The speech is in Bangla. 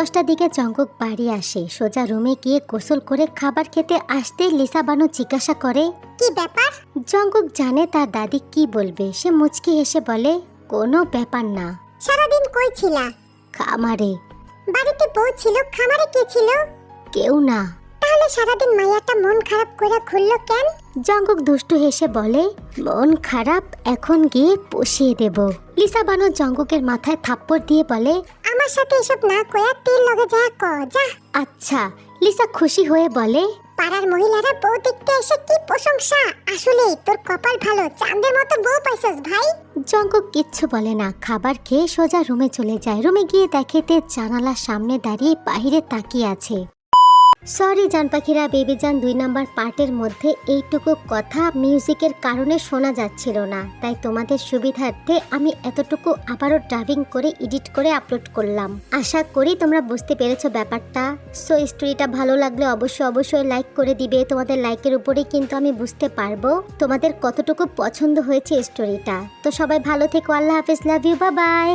দশটার দিকে জঙ্গক বাড়ি আসে। সোজা রুমে গিয়ে গোসল করে খাবার খেতে আসতে লিসা বানু জিজ্ঞাসা করে কি ব্যাপার? জঙ্গক জানে তার দাদি কি বলবে। সে মুচকি হেসে বলে কোনো ব্যাপার না। সারাদিন কই ছিলা? খামারে। বাড়িতে বউ ছিল খামারে কে ছিল? কেউ না। তাহলে সারাদিন মাইয়াটা মন খারাপ করে ঘুরলো কেন? জঙ্গক দুষ্টু হেসে বলে মন খারাপ এখন গিয়ে পুষিয়ে দেব। লিসা বানু জঙ্গকের মাথায় থাপ্পড় দিয়ে বলে আমার সাথে এসব না কয়া তেল লগে যা ক যা। আচ্ছা লিসা খুশি হয়ে বলে পাড়ার মহিলারা বউ দেখতে এসে কি প্রশংসা? আসলে তোর কপাল ভালো চাঁদের মতো বউ পাইছস ভাই। জঙ্কু কিচ্ছু বলে না খাবার খেয়ে সোজা রুমে চলে যায়। রুমে গিয়ে দেখে তে জানালার সামনে দাঁড়িয়ে বাইরে তাকিয়ে আছে। সরি জান পাখিরা, বেবি জান দুই নাম্বার পার্টের মধ্যে এইটুকু কথা মিউজিকের কারণে শোনা যাচ্ছিল না। তাই তোমাদের সুবিধার্থে আমি এতটুকু আবারও ড্রাইভিং করে এডিট করে আপলোড করলাম। আশা করি তোমরা বুঝতে পেরেছ ব্যাপারটা। সো স্টোরিটা ভালো লাগলে অবশ্যই অবশ্যই লাইক করে দিবে। তোমাদের লাইকের উপরেই কিন্তু আমি বুঝতে পারব তোমাদের কতটুকু পছন্দ হয়েছে স্টোরিটা তো সবাই ভালো থেকো, আল্লাহ হাফিজ লাভ ইউ বাই